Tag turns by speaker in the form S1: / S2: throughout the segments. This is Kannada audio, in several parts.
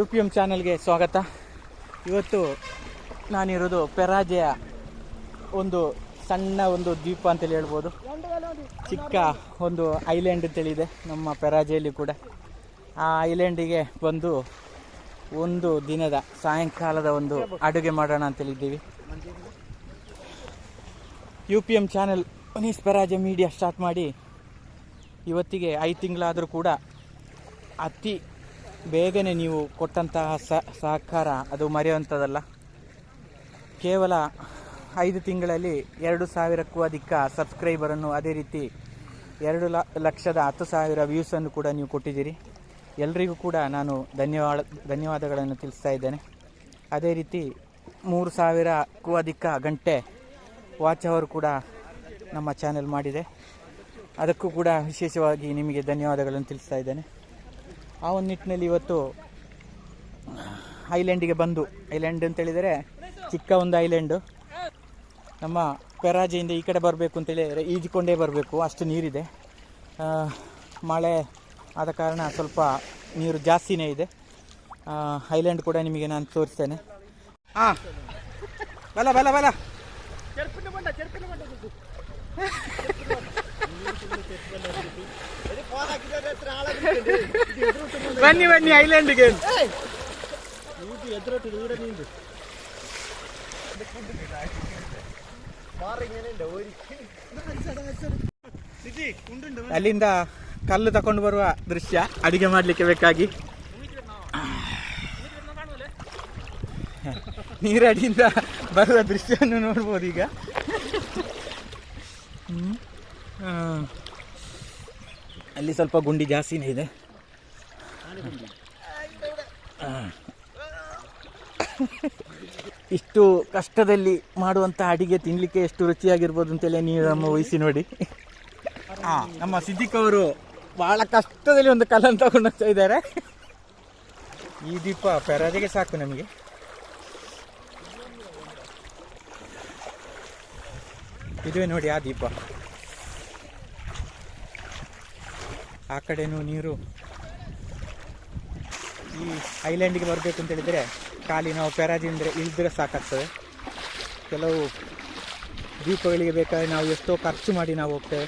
S1: ಯು ಪಿ ಎಂ ಚಾನಲ್ಗೆ ಸ್ವಾಗತ. ಇವತ್ತು ನಾನಿರೋದು ಪೆರಾಜೆಯ ಒಂದು ಸಣ್ಣ ಒಂದು ದ್ವೀಪ ಅಂತೇಳಿ ಹೇಳ್ಬೋದು. ಚಿಕ್ಕ ಒಂದು ಐಲ್ಯಾಂಡ್ ಅಂತೇಳಿದೆ ನಮ್ಮ ಪೆರಾಜೆಯಲ್ಲಿ ಕೂಡ. ಆ ಐಲ್ಯಾಂಡಿಗೆ ಬಂದು ಒಂದು ದಿನದ ಸಾಯಂಕಾಲದ ಒಂದು ಅಡುಗೆ ಮಾಡೋಣ ಅಂತೇಳಿದ್ದೀವಿ. U P M channel Anees Peraje media start ಮಾಡಿ ಇವತ್ತಿಗೆ ಐದು ತಿಂಗಳಾದರೂ ಕೂಡ ಅತಿ ಬೇಗನೆ ನೀವು ಕೊಟ್ಟಂತಹ ಸಹಕಾರ ಅದು ಮರೆಯುವಂಥದ್ದಲ್ಲ. ಕೇವಲ ಐದು ತಿಂಗಳಲ್ಲಿ ಎರಡು ಸಾವಿರಕ್ಕೂ ಅಧಿಕ ಸಬ್ಸ್ಕ್ರೈಬರನ್ನು ಅದೇ ರೀತಿ ಎರಡು ಲಕ್ಷದ ಹತ್ತು ಸಾವಿರ ವ್ಯೂಸನ್ನು ಕೂಡ ನೀವು ಕೊಟ್ಟಿದ್ದೀರಿ. ಎಲ್ರಿಗೂ ಕೂಡ ನಾನು ಧನ್ಯವಾದ ಧನ್ಯವಾದಗಳನ್ನು ತಿಳಿಸ್ತಾ ಇದ್ದೇನೆ. ಅದೇ ರೀತಿ ಮೂರು ಸಾವಿರಕ್ಕೂ ಅಧಿಕ ಗಂಟೆ ವಾಚ್ ಅವರು ಕೂಡ ನಮ್ಮ ಚಾನೆಲ್ ಮಾಡಿದೆ. ಅದಕ್ಕೂ ಕೂಡ ವಿಶೇಷವಾಗಿ ನಿಮಗೆ ಧನ್ಯವಾದಗಳನ್ನು ತಿಳಿಸ್ತಾ ಇದ್ದೇನೆ. ಆ ಒಂದು ನಿಟ್ಟಿನಲ್ಲಿ ಇವತ್ತು ಐಲ್ಯಾಂಡಿಗೆ ಬಂದು, ಐಲ್ಯಾಂಡ್ ಅಂತ ಹೇಳಿದರೆ ಚಿಕ್ಕ ಒಂದು ಐಲ್ಯಾಂಡು. ನಮ್ಮ ಪೆರಾಜೆಯಿಂದ ಈ ಕಡೆ ಬರಬೇಕು ಅಂತೇಳಿ ಈಜಿಕೊಂಡೇ ಬರಬೇಕು, ಅಷ್ಟು ನೀರಿದೆ. ಮಳೆ ಆದ ಕಾರಣ ಸ್ವಲ್ಪ ನೀರು ಜಾಸ್ತಿನೇ ಇದೆ. ಐಲ್ಯಾಂಡ್ ಕೂಡ ನಿಮಗೆ ನಾನು ತೋರಿಸ್ತೇನೆ. ಹಾಂ ಬಲ ಬಲ ಬಲ. ಬನ್ನಿ ಬನ್ನಿ ಐಲ್ಯಾಂಡ್ಗೆ ಅಲ್ಲಿಂದ ಕಲ್ಲು ತಕೊಂಡು ಬರುವ ದೃಶ್ಯ ಅಡಿಗೆ ಮಾಡ್ಲಿಕ್ಕೆ ಬೇಕಾಗಿ. ನೀರಡಿಯಿಂದ ಬರುವ ದೃಶ್ಯವನ್ನು ನೋಡ್ಬೋದು ಈಗ. ಹ್ಮ್. ಅಲ್ಲಿ ಸ್ವಲ್ಪ ಗುಂಡಿ ಜಾಸ್ತಿನೇ ಇದೆ. ಇಷ್ಟು ಕಷ್ಟದಲ್ಲಿ ಮಾಡುವಂಥ ಅಡಿಗೆ ತಿನ್ನಲಿಕ್ಕೆ ಎಷ್ಟು ರುಚಿಯಾಗಿರ್ಬೋದು ಅಂತೇಳಿ ನೀವು ನಮ್ಮ ವಹಿಸಿ ನೋಡಿ. ಹಾಂ ನಮ್ಮ ಸಿದ್ದಿಕ್ ಅವರು ಬಹಳ ಕಷ್ಟದಲ್ಲಿ ಒಂದು ಕಲನ್ ತಗೊಂಡು ಹೋಗ್ತಾ ಇದ್ದಾರೆ. ಈ ದೀಪ ಪೆರಾಜೆಗೆ ಸಾಕು ನಮಗೆ. ಇದುವೆ ನೋಡಿ ಆ ದೀಪ. ಆ ಕಡೆನೂ ನೀರು ಈ ಐಲ್ಯಾಂಡಿಗೆ ಬರಬೇಕು ಅಂತ ಹೇಳಿದರೆ ಖಾಲಿ ನಾವು ಪ್ಯಾರಾಜಿಂದ ಇಳಿದ್ರೆ ಸಾಕಾಗ್ತದೆ. ಕೆಲವು ದ್ವೀಪಗಳಿಗೆ ಬೇಕಾದ್ರೆ ನಾವು ಎಷ್ಟೋ ಖರ್ಚು ಮಾಡಿ ನಾವು ಹೋಗ್ತೇವೆ.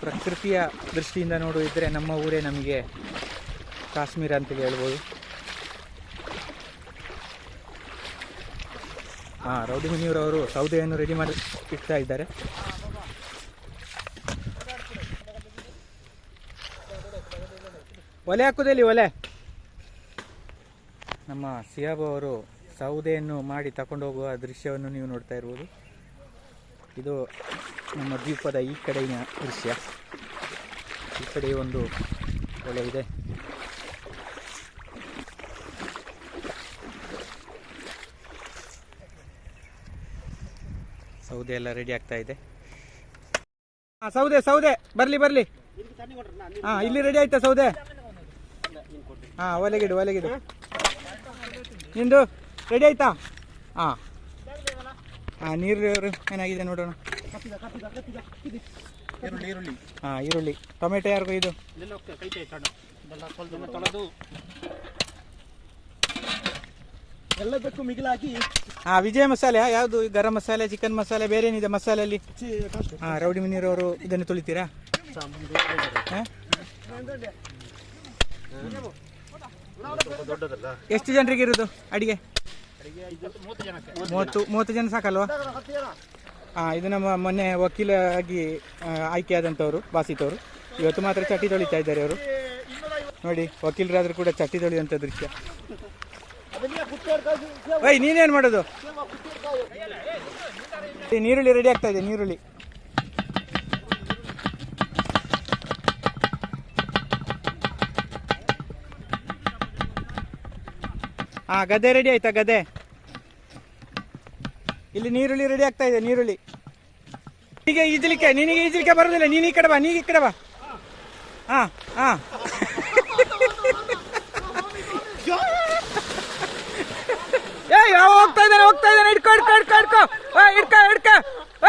S1: ಪ್ರಕೃತಿಯ ದೃಷ್ಟಿಯಿಂದ ನೋಡುವುದಿದ್ರೆ ನಮ್ಮ ಊರೇ ನಮಗೆ ಕಾಶ್ಮೀರ ಅಂತ ಹೇಳ್ಬೋದು. ಹಾಂ ರೌಡಿ ಮುನಿಯವರವರು ಸೌದೆಯನ್ನು ರೆಡಿ ಮಾಡಿ ಇಡ್ತಾ ಇದ್ದಾರೆ. ಒಲೆ ಹಾಕುದಲ್ಲಿ ಒಲೆ? ನಮ್ಮ ಸಿಯಾಬ್ ಅವರು ಸೌದೆಯನ್ನು ಮಾಡಿ ತಗೊಂಡು ಹೋಗುವ ದೃಶ್ಯವನ್ನು ನೀವು ನೋಡ್ತಾ ಇರ್ಬೋದು. ಇದು ನಮ್ಮ ದ್ವೀಪದ ಈ ಕಡೆಯ ದೃಶ್ಯ. ಈ ಕಡೆ ಒಂದು ಒಲೆ ಇದೆ. ಸೌದೆ ಎಲ್ಲ ರೆಡಿ ಆಗ್ತಾ ಇದೆ. ಹಾ ಸೌದೆ ಸೌದೆ. ಬರ್ಲಿ ಬರ್ಲಿ. ಹಾ ಇಲ್ಲಿ ರೆಡಿ ಆಯ್ತಾ ಸೌದೆ? ಹಾ, ಒಲೆಗಿಡು ಒಲೆಗಿಡು. ನಿಂದು ರೆಡಿ ಆಯ್ತಾ? ಹಾ. ಹಾ, ನೀರು ಏನಾಗಿದೆ ನೋಡೋಣ. ಹಾಂ, ಈರುಳ್ಳಿ. ಟೊಮೆಟೊ ಯಾರಿಗೂ ಇದು?
S2: ಎಲ್ಲದಕ್ಕೂ ಮಿಗಿಲಾಗಿ
S1: ಹಾ, ವಿಜಯ ಮಸಾಲೆ, ಯಾವುದು? ಗರಂ ಮಸಾಲೆ ಚಿಕನ್ ಮಸಾಲೆ, ಬೇರೆ ಏನಿದೆ ಮಸಾಲೆಯಲ್ಲಿ? ಹಾ, ರೌಡಿ ಮುನೀರವರು ಇದನ್ನು ತುಳಿತೀರಾ? ಹಾ? ಎಷ್ಟು ಜನರಿಗೆ ಇರೋದು ಅಡಿಗೆ?
S2: ಮೂವತ್ತು
S1: ಮೂವತ್ತು ಜನ ಸಾಕಲ್ವಾ? ಹಾ ಇದು ನಮ್ಮ ಮೊನ್ನೆ ವಕೀಲಾಗಿ ಆಯ್ಕೆ ಆಯ್ಕೆಯಾದಂಥವ್ರು, ಬಾಸಿತವರು. ಇವತ್ತು ಮಾತ್ರ ಚಟ್ಟಿ ತೊಳಿತಾ ಇದ್ದಾರೆ ಅವರು. ನೋಡಿ, ವಕೀಲರಾದ್ರೂ ಕೂಡ ಚಟ್ಟಿ ತೊಳೆಯುವಂಥ ದೃಶ್ಯ. ಐ ನೀನೇನು ಮಾಡೋದು? ನೀರುಳ್ಳಿ ರೆಡಿ ಆಗ್ತಾ ಇದೆ, ನೀರುಳ್ಳಿ. ಹಾ ಗದ್ದೆ ರೆಡಿ ಆಯ್ತಾ ಗದೆ ಇಲ್ಲಿ ನೀರುಳ್ಳಿ ರೆಡಿ ಆಗ್ತಾ ಇದೆ, ನೀರುಳ್ಳಿ. ಹೀಗೆ ಈಜಲಿಕ್ಕೆ, ನಿನಗೆ ಈಜಲಿಕ್ಕೆ ಬರೋದಿಲ್ಲ, ನೀನು ಈ ಕಡೆ ಬಾ, ನೀ ಈ ಕಡೆ ಬಾ. ಹಾ ಹಾ ಯಾವ ಹೋಗ್ತಾ ಇದ್ದಾನೆ ಹೋಗ್ತಾ ಇದ್ದಾನೆ ಹಿಡ್ಕೊ ಹಿಡ್ಕೊ ಹಿಡ್ಕೊ ಹಿಡ್ಕೊ. ಓಯ್ ಹಿಡ್ಕೊ ಹಿಡ್ಕೊ.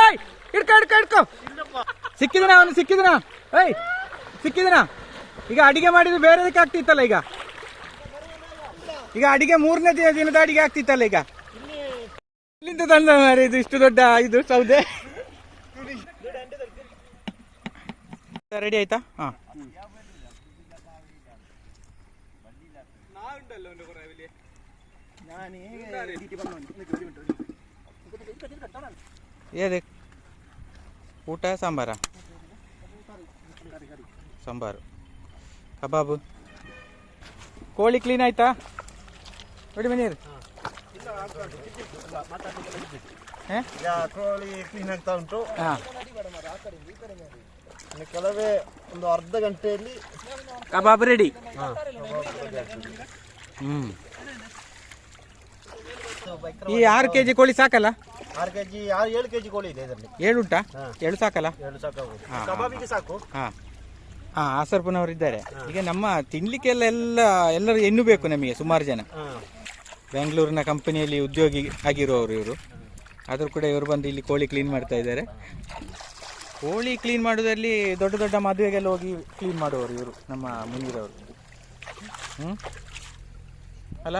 S1: ಓಯ್ ಹಿಡ್ಕೊ ಹಿಡ್ಕೊ ಸಿಕ್ಕಿದನ ಅವನು, ಸಿಕ್ಕಿದನ? ಓಯ್ ಸಿಕ್ಕಿದನ? ಈಗ ಅಡಿಗೆ ಮಾಡಿದ್ದು ಬೇರೆದಕ್ಕೆ ಆಗ್ತಿತ್ತಲ್ಲ ಈಗ? ಈಗ ಅಡಿಗೆ ಮೂರನೇ ದಿನ ದಿನದ ಅಡಿಗೆ ಆಗ್ತಿತ್ತಲ್ಲ ಈಗ? ಇಲ್ಲಿಂದ ತಂದ ಮಾರ್ರೆ ಇದು ಇಷ್ಟು ದೊಡ್ಡ ಇದು ಸೌದೆ? ರೆಡಿ ಆಯ್ತಾ? ಹಾ. ಏದೆ? ಊಟ, ಸಾಂಬಾರ? ಸಾಂಬಾರು. ಕಬಾಬು. ಕೋಳಿ ಕ್ಲೀನ್ ಆಯ್ತಾ? ನೋಡಿ
S3: ಬನ್ನಿ ಕ್ಲೀನ್ ಆಗ್ತಾ ಉಂಟು. ಕೆಲವೇ ಒಂದು ಅರ್ಧ ಗಂಟೆಯಲ್ಲಿ
S1: ಕಬಾಬ್ ರೆಡಿ ಹ್ಮ್. ಈ ಆರು ಕೆಜಿ ಕೋಳಿ ಸಾಕಲ್ಲ?
S3: ಆರು ಕೆಜಿ ಆರು ಏಳು ಕೆಜಿ ಕೋಳಿ ಇದೆ ಇದರಲ್ಲಿ.
S1: ಏಳು ಉಂಟಾ. ಏಳು ಸಾಕಲ್ಲ?
S3: ಏಳು ಸಾಕಾಗುತ್ತೆ ಕಬಾಬಿಗೆ ಸಾಕು.
S1: ಹಾ. ಹಾ ಆಸರ್ಪನವರು ಇದ್ದಾರೆ ಈಗ ನಮ್ಮ ತಿನ್ಲಿಕ್ಕೆಲ್ಲ ಎಲ್ಲ ಎಲ್ಲರೂ ಎನ್ನು ಬೇಕು ನಮಗೆ ಸುಮಾರು ಜನ. ಬೆಂಗಳೂರಿನ ಕಂಪನಿಯಲ್ಲಿ ಉದ್ಯೋಗಿ ಆಗಿರುವವರು ಇವರು. ಆದರೂ ಕೂಡ ಇವರು ಬಂದು ಇಲ್ಲಿ ಕೋಳಿ ಕ್ಲೀನ್ ಮಾಡ್ತಾ ಇದ್ದಾರೆ. ಕೋಳಿ ಕ್ಲೀನ್ ಮಾಡೋದ್ರಲ್ಲಿ ದೊಡ್ಡ ದೊಡ್ಡ ಮದುವೆಗೆಲ್ಲ ಹೋಗಿ ಕ್ಲೀನ್ ಮಾಡುವವರು ಇವರು, ನಮ್ಮ ಮುನಿರವರು. ಹ್ಞೂ ಅಲ್ಲ?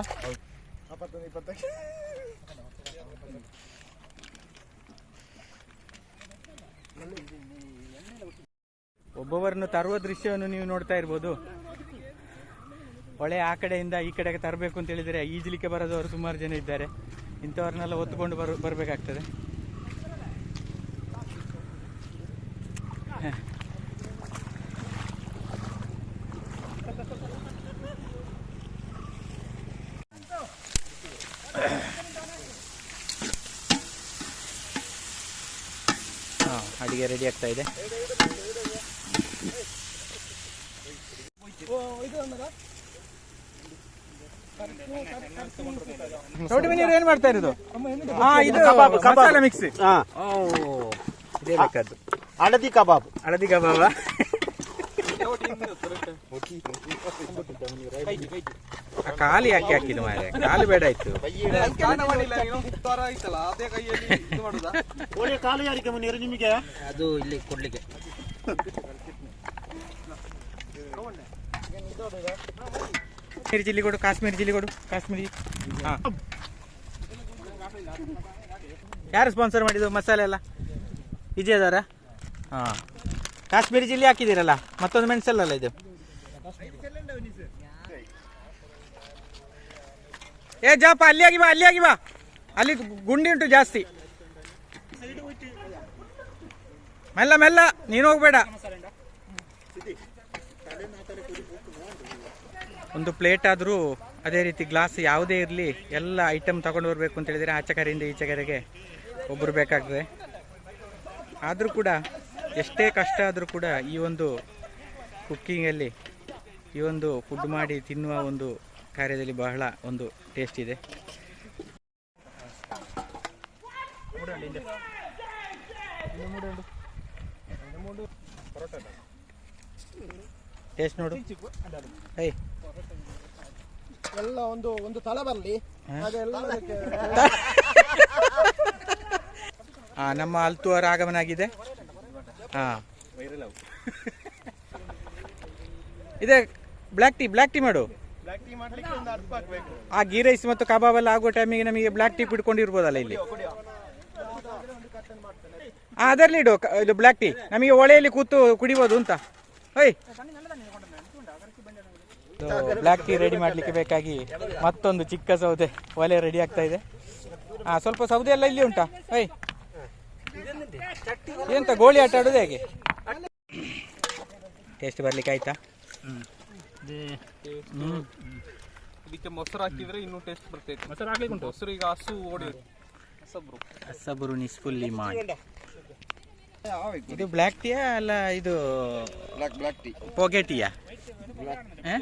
S1: ಒಬ್ಬೊಬ್ಬರನ್ನು ತರುವ ದೃಶ್ಯವನ್ನು ನೀವು ನೋಡ್ತಾ ಇರ್ಬೋದು. ಹೊಳೆ ಆ ಕಡೆಯಿಂದ ಈ ಕಡೆಗೆ ತರಬೇಕು ಅಂತ ಹೇಳಿದರೆ ಈಜಲಿಕ್ಕೆ ಬರೋದವರು ಸುಮಾರು ಜನ ಇದ್ದಾರೆ. ಇಂಥವ್ರನ್ನೆಲ್ಲ ಹೊತ್ತುಕೊಂಡು ಬರ್, ಬರಬೇಕಾಗ್ತದೆ. ಅಡಿಗೆ ರೆಡಿ ಆಗ್ತಾ ಇದೆ. ನೋಡಿ ನೀವು ಏನ್ ಮಾಡ್ತಾ ಇರೋದು? ಹಾ ಇದು ಮಸಾಲ ಮಿಕ್ಸ್
S3: ಹಾ
S1: ಇದೇ ಬೇಕಾದ್ದು.
S3: ಹಳದಿ ಕಬಾಬ್.
S1: ಹಳದಿ ಕಬಾಬ. ಖಾಲಿ ಹಾಕಿ ಯಾಕೆ ಹಾಕಿದ್ದು ಮಾರೆ ಕಾಲು ಬೇಡ ಆಯ್ತು.
S3: ಖಾಲಿ ಕಾಲು ಯಾರಿಗೆ ಮುನಿಯರು ನಿಮಗೆ?
S2: ಅದು ಇಲ್ಲಿ ಕೊಡ್ಲಿಕ್ಕೆ.
S1: ಕಾಶ್ಮೀರಿ ಚಿಲ್ಲಿ ಕೊಡು ಕಾಶ್ಮೀರಿ ಚಿಲ್ಲಿ ಕೊಡು ಕಾಶ್ಮೀರಿ. ಹಾಂ. ಯಾರು ಸ್ಪಾನ್ಸರ್ ಮಾಡಿದ್ದು ಮಸಾಲೆ ಎಲ್ಲ? ವಿಜಯದವರ? ಹಾಂ. ಕಾಶ್ಮೀರಿ ಚಿಲ್ಲಿ ಹಾಕಿದ್ದೀರಲ್ಲ, ಮತ್ತೊಂದು ಮೆಣಸಲ್ಲಲ್ಲ ಇದು? ಏ, ಜಾಪ, ಅಲ್ಲಿ ಆಗಿ ಬಾ, ಅಲ್ಲಿ ಆಗಿ ಬಾ. ಅಲ್ಲಿ ಗುಂಡಿ ಉಂಟು ಜಾಸ್ತಿ. ಮೆಲ್ಲ ಮೆಲ್ಲ, ನೀನು ಹೋಗ್ಬೇಡ. ಒಂದು ಪ್ಲೇಟ್ ಆದರೂ ಅದೇ ರೀತಿ ಗ್ಲಾಸ್ ಯಾವುದೇ ಇರಲಿ ಎಲ್ಲ ಐಟಮ್ ತಗೊಂಡು ಬರಬೇಕು ಅಂತ ಹೇಳಿದರೆ ಆಚೆ ಕಡೆಯಿಂದ ಈಚೆ ಒಬ್ಬರು ಬೇಕಾಗ್ತದೆ. ಆದರೂ ಕೂಡ ಎಷ್ಟೇ ಕಷ್ಟ ಆದರೂ ಕೂಡ ಈ ಒಂದು ಕುಕ್ಕಿಂಗಲ್ಲಿ ಈ ಒಂದು ಫುಡ್ ಮಾಡಿ ತಿನ್ನುವ ಒಂದು ಕಾರ್ಯದಲ್ಲಿ ಬಹಳ ಒಂದು ಟೇಸ್ಟ್ ಇದೆ. ಟೇಸ್ಟ್ ನೋಡು. ಏಯ್.
S3: ಎಲ್ಲ ಒಂದು ಒಂದು ತಲೆ ಬರಲಿ.
S1: ಹಾ? ನಮ್ಮ ಅಲ್ತು ಅವರ ಆಗಮನ ಆಗಿದೆ ಹಾ ಇದೆ ಬ್ಲ್ಯಾಕ್ ಟೀ ಬ್ಲ್ಯಾಕ್ ಟೀ ಮಾಡು.
S3: ಬ್ಲಾಕ್ ಟೀ ಹಾಕ್ಬೇಕು
S1: ಆ ಗೀ ರೈಸ್ ಮತ್ತು ಕಬಾಬ್ ಎಲ್ಲ ಆಗೋ ಟೈಮಿಗೆ ನಮಗೆ ಬ್ಲ್ಯಾಕ್ ಟೀ ಇಟ್ಕೊಂಡಿರ್ಬೋದಲ್ಲ ಇಲ್ಲಿ. ಅದರಲ್ಲಿ ಇಡು ಇದು ಬ್ಲ್ಯಾಕ್ ಟೀ ನಮಗೆ ಒಳೆಯಲ್ಲಿ ಕೂತು ಕುಡಿಬೋದು ಅಂತ. ಓಯ್ ಬ್ಲ್ಯಾಕ್ ಟೀ ರೆಡಿ ಮಾಡಲಿಕ್ಕೆ ಬೇಕಾಗಿ ಮತ್ತೊಂದು ಚಿಕ್ಕ ಸೌದೆ ಒಲೆ ರೆಡಿ ಆಗ್ತಾ ಇದೆ. ಹಾಂ ಸ್ವಲ್ಪ ಸೌದೆ ಎಲ್ಲ ಇಲ್ಲಿ ಉಂಟಾ? ಐ ಎಂತ ಗೋಳಿ ಆಟ ಆಡೋದು ಹೇಗೆ? ಟೇಸ್ಟ್ ಬರ್ಲಿಕ್ಕೆ ಆಯ್ತಾ?
S4: ಇದಕ್ಕೆ ಮೊಸರು ಹಾಕಿದ್ರೆ ಇನ್ನೂ ಟೇಸ್ಟ್ ಬರ್ತೈತೆ. ಮೊಸರು ಹಾಕ್ಲಿಕ್ಕೆ ಉಂಟು? ಮೊಸರು ಈಗ ಹಸು ಓಡಿ ಹಸಬ್ರು.
S1: ಹಸಬ್ರು ನಿಸ್ಫುಲ್ಲಿ ಮಾಡಿ. ಇದು ಬ್ಲ್ಯಾಕ್ ಟೀಯಾ ಅಲ್ಲ ಇದು
S3: ಬ್ಲ್ಯಾಕ್ ಬ್ಲ್ಯಾಕ್ ಟೀ
S1: ಪೊಗೆ ಟೀಯಾ ಹ?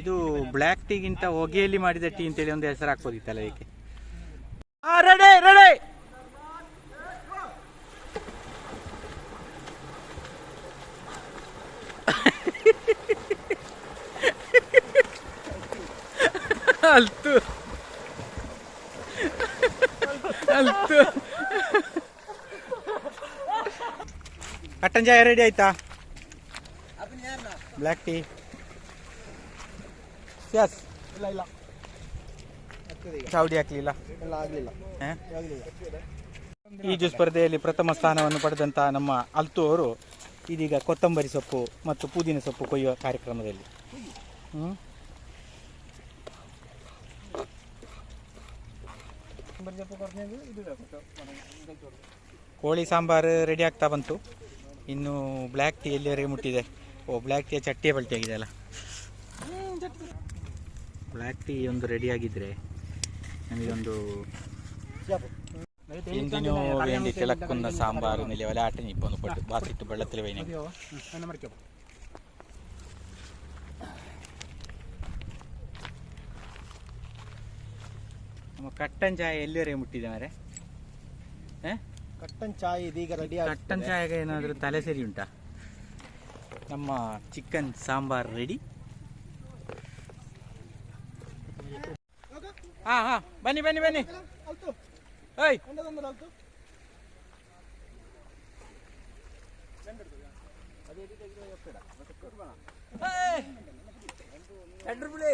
S1: ಇದು ಬ್ಲ್ಯಾಕ್ ಟೀಗಿಂತ ಹೊಗೆಯಲ್ಲಿ ಮಾಡಿದ ಟೀ ಅಂತೇಳಿ ಒಂದು ಹೆಸರು ಹಾಕ್ಬೋದಿತ್ತಲ್ಲ ಇದಕ್ಕೆ ರೆಡಿ ರೆಡಿ ಅಲ್ತು. ಅಲ್ತು. ಕಟ್ಟನ್ ಚಾಯ ರೆಡಿ ಆಯ್ತಾ? Black tea. ಯಸ್
S3: ಇಲ್ಲ ಇಲ್ಲ.
S1: ಚಾವಡಿ ಹಾಕ್ಲಿಲ್ಲ?
S3: ಆಗಲಿಲ್ಲ.
S1: ಈಜು ಸ್ಪರ್ಧೆಯಲ್ಲಿ ಪ್ರಥಮ ಸ್ಥಾನವನ್ನು ಪಡೆದಂತಹ ನಮ್ಮ ಅಲ್ತು ಅವರು ಇದೀಗ ಕೊತ್ತಂಬರಿ ಸೊಪ್ಪು ಮತ್ತು ಪುದೀನ ಸೊಪ್ಪು ಕೊಯ್ಯುವ ಕಾರ್ಯಕ್ರಮದಲ್ಲಿ? ಕೋಳಿ ಸಾಂಬಾರು ರೆಡಿ ಆಗ್ತಾ ಬಂತು. ಇನ್ನು ಬ್ಲ್ಯಾಕ್ ಟೀ ಎಲ್ಲಿವರೆಗೆ ಮುಟ್ಟಿದೆ? ಓ ಬ್ಲ್ಯಾಕ್ ಟೀ ಚಟ್ಟಿಯ ಬಲ್ಟಿ ಆಗಿದೆ ಅಲ್ಲ ಬ್ಲ್ಯಾಕ್ ಟೀ ಒಂದು ರೆಡಿಯಾಗಿದ್ದರೆ ನಮಗೊಂದು ಇಂದಿನ ಸಾಂಬಾರು ನಿಲವಲೆ ಆಟ ನಿಪ್ಪೊಂದು ಕೊಟ್ಟು ಬಾಸಿಟ್ಟು ಬೆಳ್ಳತ್ತಿಲೆ ವೈನ ನಮ್ಮ ಕಟ್ಟನ್ ಚಾಯ್ ಎಲ್ಲಿವರೆಗೆ ಮುಟ್ಟಿದೆ ಮಾರೆ
S3: ಕಟ್ಟನ್ ಚಾಯ್ ಇದೀಗ ರೆಡಿ
S1: ಕಟ್ಟನ್ ಚಾಯ್ಗೆ ಏನಾದರೂ ತಲೆ ಸರಿ ಉಂಟಾ? ನಮ್ಮ ಚಿಕನ್ ಸಾಂಬಾರ್ ರೆಡಿ ಹಾ ಹಾ ಬನ್ನಿ ಬನ್ನಿ ಬನ್ನಿ. ಓಯ್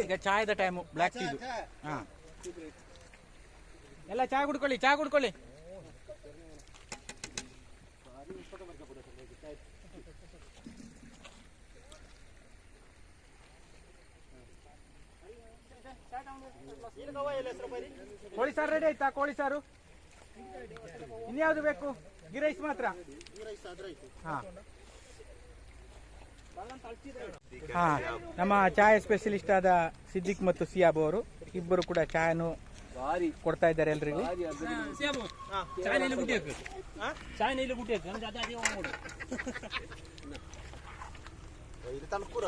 S1: ಈಗ ಚಾಯದ ಟೈಮು ಬ್ಲ್ಯಾಕ್ ಟೀದು ಹಾ. ಎಲ್ಲ ಚಾ ಕುಡ್ಕೊಳ್ಳಿ ಚಾ ಕುಡ್ಕೊಳ್ಳಿ. ಕೋಳಿ ಸಾರು ರೆಡಿ ಆಯ್ತಾ? ಕೋಳಿ ಸಾರು? ಇನ್ಯಾವ್ದು ಬೇಕು? ಗೀ ರೈಸ್ ಮಾತ್ರ? ಹಾ. ಹಾ ನಮ್ಮ ಚಾಯ್ ಸ್ಪೆಷಲಿಸ್ಟ್ ಆದ ಸಿದ್ದಿಕ್ ಮತ್ತು ಸಿಯಾಬ್ ಅವರು. ಇಬ್ಬರು ಕೂಡ ಚಾಯನ್ನು ಕೊಡ್ತಾ ಇದ್ದಾರೆ ಎಲ್ರಿಗೂ.
S3: ಇದು ತನಕೂರ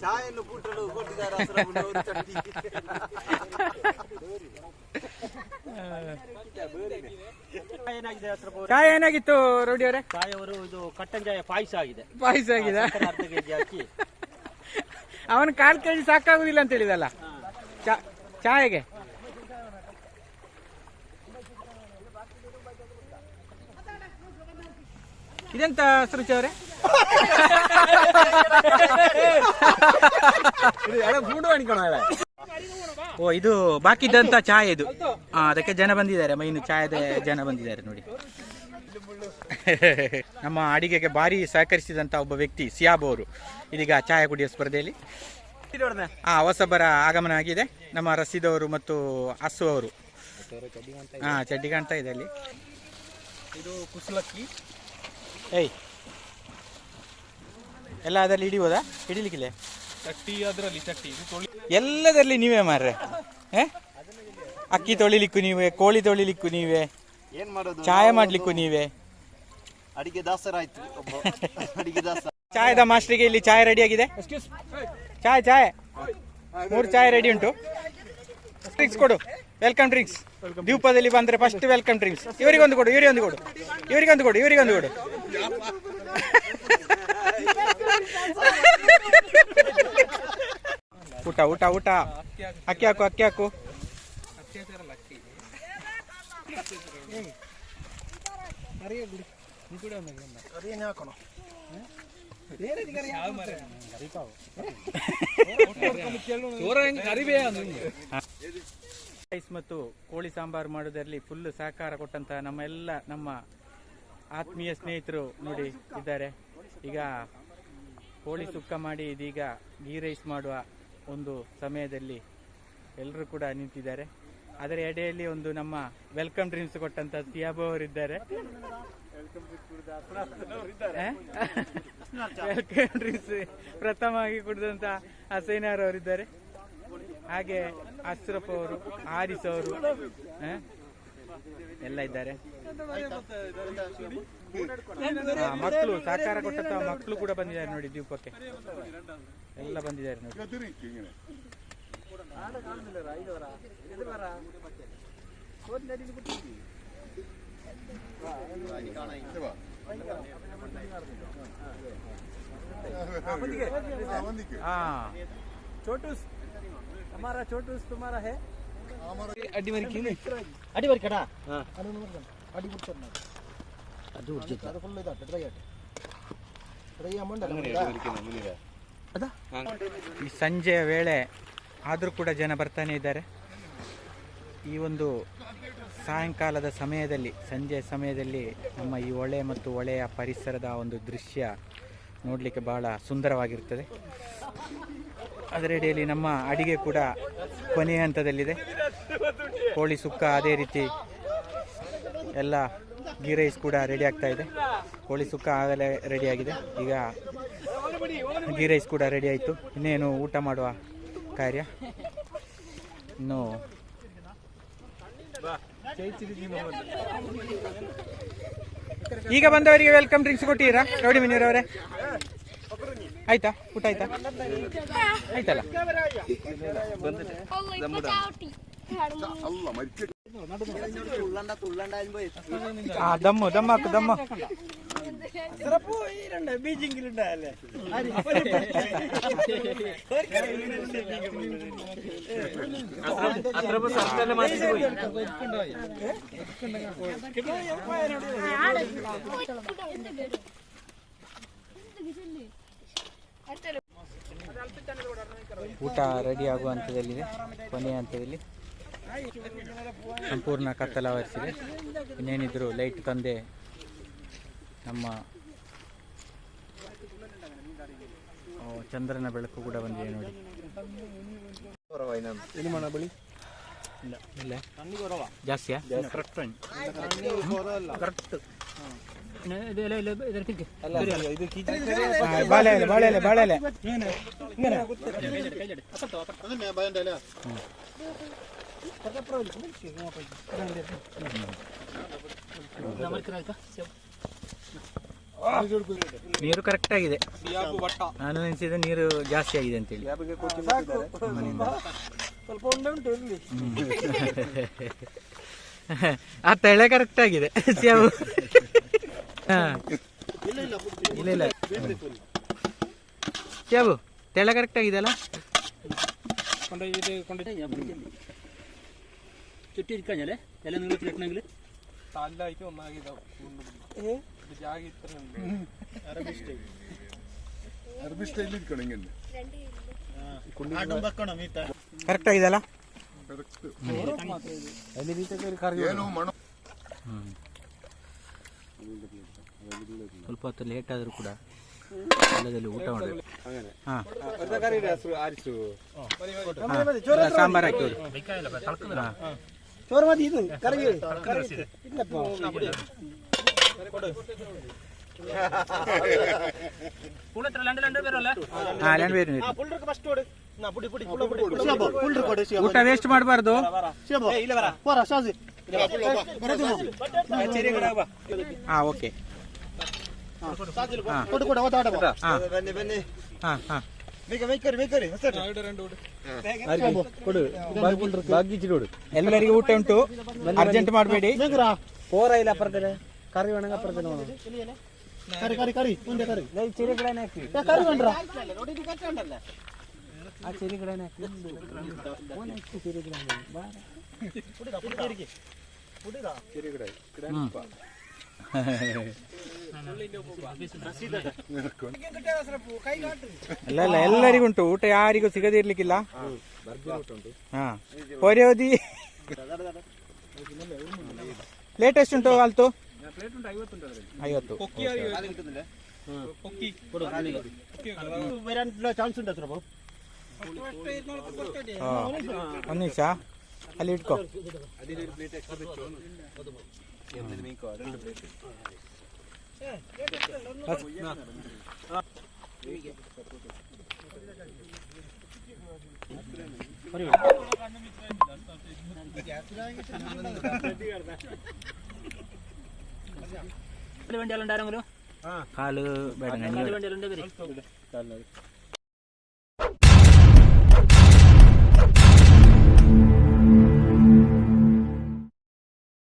S3: ಚಾಯನ್ನು ಕೂಟಲು ಕೊಟ್ಟಿದ್ದಾರೆ
S1: ಚಾಯ್ ಏನಾಗಿತ್ತು ರೌಡಿ ಅವರೇ?
S2: ಚಾಯ್ ಅವರು ಇದು ಕಟ್ಟನ್ ಚಾಯ ಪಾಯಸ ಆಗಿದೆ.
S1: ಪಾಯಸ ಆಗಿದೆ.
S2: ಅವನ ಅರ್ಧ ಕೆಜಿ ಹಾಕಿ.
S1: ಅವನು ಕಾಲ್ ಕೆಜಿ ಸಾಕಾಗುದಿಲ್ಲ ಅಂತ ಹೇಳಿದಲ್ಲ? ಚಾ- ಚಾಯಗೆ? ಇದೆಂತ ಸುರುಚಿ ಅವರೇ? ಓ ಇದು ಬಾಕಿ ಇದ್ದಂತ ಚಾಯ್ ಇದು. ಆ, ಅದಕ್ಕೆ ಜನ ಬಂದಿದ್ದಾರೆ. ಮೈನು ಚಾಯದ ಜನ ಬಂದಿದ್ದಾರೆ ನೋಡಿ. ನಮ್ಮ ಅಡಿಗೆಗೆ ಭಾರಿ ಸಹಕರಿಸಿದಂತ ಒಬ್ಬ ವ್ಯಕ್ತಿ ಸಿಯಾಬ್ ಅವರು. ಇದೀಗ ಚಾಯ ಕುಡಿಯೋ ಸ್ಪರ್ಧೆಯಲ್ಲಿ. ಹಾ ಹೊಸಬರ ಆಗಮನ ಆಗಿದೆ. ನಮ್ಮ ರಸೀದ್ ಅವರು ಮತ್ತು ಅಸು ಅವರು. ಹಾ ಚಡ್ಡಿ ಕಾಣ್ತಾ ಇದೆ ಅಲ್ಲಿ.
S4: ಇದು ಕುಸಲಕ್ಕಿ.
S1: ಏಯ್ ಎಲ್ಲ ಅದರಲ್ಲಿ ಹಿಡಿಬೋದಾ? ಹಿಡಿಲಿಕ್ಕಿಲ್ಲ?
S4: ಚಟ್ಟಿ ಅದರಲ್ಲಿ ಚಟ್ಟಿ
S1: ಎಲ್ಲದರಲ್ಲಿ ನೀವೇ ಮಾರ್ರೆ. ಏ ಅಕ್ಕಿ ತೊಳಿಲಿಕ್ಕೂ ನೀವೇ ಕೋಳಿ ತೊಳಿಲಿಕ್ಕೂ ನೀವೇ
S3: ಏನ್ ಮಾಡೋದು?
S1: ಚಾಯ ಮಾಡ್ಲಿಕ್ಕೂ ನೀವೇ.
S3: ಅಡಿಗೆ ದಾಸರಾಯ್ತು ಒಬ್ಬ ಅಡಿಗೆ ದಾಸ
S1: ಚಾಯದ ಮಾಸ್ಟ್ರಿಗೆ ಇಲ್ಲಿ ಚಾಯ್ ರೆಡಿ ಆಗಿದೆ? ಚಾಯ್ ಚಾಯ್. ಮೂರು ಚಾಯ್ ರೆಡಿ ಉಂಟು. ಡ್ರಿಂಕ್ಸ್ ಕೊಡು. ವೆಲ್ಕಮ್ ಡ್ರಿಂಕ್ಸ್ ದೀಪದಲ್ಲಿ ಬಂದ್ರೆ ಫಸ್ಟ್ ವೆಲ್ಕಮ್ ಡ್ರಿಂಕ್ಸ್ ಇವರಿಗೊಂದು ಕೊಡು ಇವರಿಗೊಂದು ಕೊಡು. ಇವರಿಗೊಂದು ಕೊಡು ಇವರಿಗೊಂದು ಕೊಡು. ಊಟ ಊಟ ಊಟ. ಅಕ್ಕಿ ಹಾಕು ಅಕ್ಕಿ ಹಾಕು. ರೈಸ್ ಮತ್ತು ಕೋಳಿ ಸಾಂಬಾರು ಮಾಡೋದ್ರಲ್ಲಿ ಫುಲ್ ಸಹಕಾರ ಕೊಟ್ಟಂತ ನಮ್ಮ ಎಲ್ಲ ನಮ್ಮ ಆತ್ಮೀಯ ಸ್ನೇಹಿತರು ನೋಡಿ ಇದ್ದಾರೆ. ಈಗ ಕೋಳಿ ಸುಕ್ಕ ಮಾಡಿ ಇದೀಗ ಗೀ ರೈಸ್ ಮಾಡುವ ಒಂದು ಸಮಯದಲ್ಲಿ ಎಲ್ಲರೂ ಕೂಡ ನಿಂತಿದ್ದಾರೆ. ಅದರ ಎಡೆಯಲ್ಲಿ ಒಂದು ನಮ್ಮ ವೆಲ್ಕಮ್ ಡ್ರಿಂಕ್ಸ್ ಕೊಟ್ಟಂತ ಸಿಯಾಬು ಅವರಿದ್ದಾರೆ. ವೆಲ್ಕಮ್ ಡ್ರಿಂಕ್ಸ್ ಪ್ರಥಮವಾಗಿ ಕುಡಿದಂತ ಹಸೈನಾರ್ ಅವರಿದ್ದಾರೆ. ಹಾಗೆ ಅಶ್ರಫ್ ಅವರು ಆರಿಸ್ ಅವರು ಎಲ್ಲ ಇದ್ದಾರೆ. ಮಕ್ಕಳು ಸಹಕಾರ ಕೊಟ್ಟಂತ ಮಕ್ಕಳು ಕೂಡ ಬಂದಿದ್ದಾರೆ ನೋಡಿ ದೀಪಕ್ಕೆ. ಎಲ್ಲ ಬಂದಿದ್ದಾರೆ ನೋಡಿ. ಹಾ.
S2: ಅಡ್ಡಿ ಬರಿ ಕಡ
S3: ಅಡಿ ಬಿಡ್ತಾರೆ ನಾವು ಅದು ಅದು ಫುಲ್ ಇದಾಟ ಡ್ರೈ ಆಟ ಡ್ರೈ ಅಮೌಂಟ್ ಅಲ್ಲ
S1: ಈ ಸಂಜೆಯ ವೇಳೆ ಆದರೂ ಕೂಡ ಜನ ಬರ್ತಾನೆ ಇದ್ದಾರೆ. ಈ ಒಂದು ಸಾಯಂಕಾಲದ ಸಮಯದಲ್ಲಿ ಸಂಜೆ ಸಮಯದಲ್ಲಿ ನಮ್ಮ ಈ ಹೊಳೆ ಮತ್ತು ಹೊಳೆಯ ಪರಿಸರದ ಒಂದು ದೃಶ್ಯ ನೋಡಲಿಕ್ಕೆ ಬಹಳ ಸುಂದರವಾಗಿರುತ್ತದೆ. ಅದರಡಿಯಲ್ಲಿ ನಮ್ಮ ಅಡಿಗೆ ಕೂಡ ಕೊನೆಯ ಹಂತದಲ್ಲಿದೆ. ಕೋಳಿ ಸುಕ್ಕ ಅದೇ ರೀತಿ ಎಲ್ಲ ಗೀ ರೈಸ್ ಕೂಡ ರೆಡಿ ಆಗ್ತಾ ಇದೆ. ಕೋಳಿ ಸುಕ್ಕ ಆಗಲೇ ರೆಡಿ ಆಗಿದೆ. ಈಗ ಗೀ ರೈಸ್ ಕೂಡ ರೆಡಿ ಆಯಿತು. ಇನ್ನೇನು ಊಟ ಮಾಡುವ ಕಾರ್ಯ? ಇನ್ನು ಈಗ ಬಂದವರಿಗೆ ವೆಲ್ಕಮ್ ಡ್ರಿಂಕ್ಸ್ ಕೊಟ್ಟಿದ್ದೀರಾ? ರೌಡಿ ಅವರೇ? ಆಯ್ತಾ? ಊಟ ಆಯ್ತಾ? ಆಯ್ತಲ್ಲ? ದಮ್ಮ ಹಾಕು ದಮ್ಮ. ಊಟ ರೆಡಿ ಆಗುವ ಹಂತದಲ್ಲಿದೆ ಕೊನೆಯ ಹಂತದಲ್ಲಿ. ಸಂಪೂರ್ಣ ಕತ್ತಲಾವರಿಸಿದೆ ಇನ್ನೇನಿದ್ರು ಲೈಟ್ ತಂದೆ ನಮ್ಮ ಓ, ಚಂದ್ರನ ಬೆಳಕು ಕೂಡ ಬಂದಿದೆ ನೋಡಿ. ಇಲ್ಲ ಇಲ್ಲ. ಜಾಸ್ತಿಯಾ? ಬಾಳೆ ನೀರು ಕರೆಕ್ಟ್ ಆಗಿದೆ. ನಾನು ನೆನೆಸಿದ ನೀರು ಜಾಸ್ತಿ ಆಗಿದೆ
S3: ಅಂತ ಹೇಳಿ
S1: ಆ ತಳೆ ಕರೆಕ್ಟ್ ಆಗಿದೆ. ಸ್ಯಾಬು. ಇಲ್ಲ ಇಲ್ಲ. ಕರೆಕ್ಟ್ ಆಗಿದೆ ಅಲ್ಲ?
S4: ಇದು ಜಾಗ ಇತ್ತು
S3: നിങ്ങൾ കിട്ടണമെങ്കിൽ
S1: ಕರೆಕ್ಟ್ ಸ್ವಲ್ಪ ಹೊತ್ತು ಲೇಟ್ ಆದರೂ ಕೂಡ ಹೊಲದಲ್ಲಿ ಊಟ ಮಾಡಿ ಹಾಂ ಸಾಂಬಾರು ಹಾಕಿ ಹೋಗಿ ಹಾಂ
S3: ಚೋರ ಮದಿ ಇದು ಕರಗಿ ಇಲ್ಲಪ್ಪ
S1: ಹಾಂ ಲ್ಯಾಂಡ್ ಬೇರೆ ಊಟ ವೇಸ್ಟ್ ಮಾಡಬಾರ್ದು ಹಾಂ ಓಕೆ ಹಾಂ
S3: ಕೊಡು ಕೊಡು ಓದಾಡ
S1: ಹಾಂ ಹಾಂ ಹಾಂ
S4: ಎರಡು రెండు
S3: ಕೊಡು
S1: ಎಲ್ಲರಿಗೂ ಊಟ ಉಂಟು ಅರ್ಜೆಂಟ್ ಮಾಡಬೇಡಿ
S3: ಪೋರ ಇಲ್ಲ ಪರ್ತದೆ ಕರಿ ಒಣಗ ಪರ್ತದೆ ಕರಿ ಕರಿ ಕರಿ ಮುಂದೆ ಕರಿ ಚಿರಿ ಕಡೆ ಹಾಕಿ ಕರಿ ಬಂದ್ರ ಆ ಚಿರಿ ಕಡೆ ಹಾಕಿ ಚಿರಿ ಕಡೆ
S1: ಅಲ್ಲ ಅಲ್ಲ, ಎಲ್ಲರಿಗೂ ಉಂಟು. ಊಟ ಯಾರಿಗೂ ಸಿಗದೇ ಇರ್ಲಿಕ್ಕಿಲ್ಲ. ಹಾ. ಹೊರೆಯೋದಿ ಲೇಟೆಸ್ಟ್ ಉಂಟು ಆಲ್ತು? ಐವತ್ತು. ಒಂದ್ ನಿಮಿಷ. ಅಲ್ಲಿ ಇಟ್ಕೋ. വണ്ടികളുണ്ടായിരുന്നല്ലോ കാൽ
S2: വേണ്ടി വണ്ടികളുണ്ട് പേര്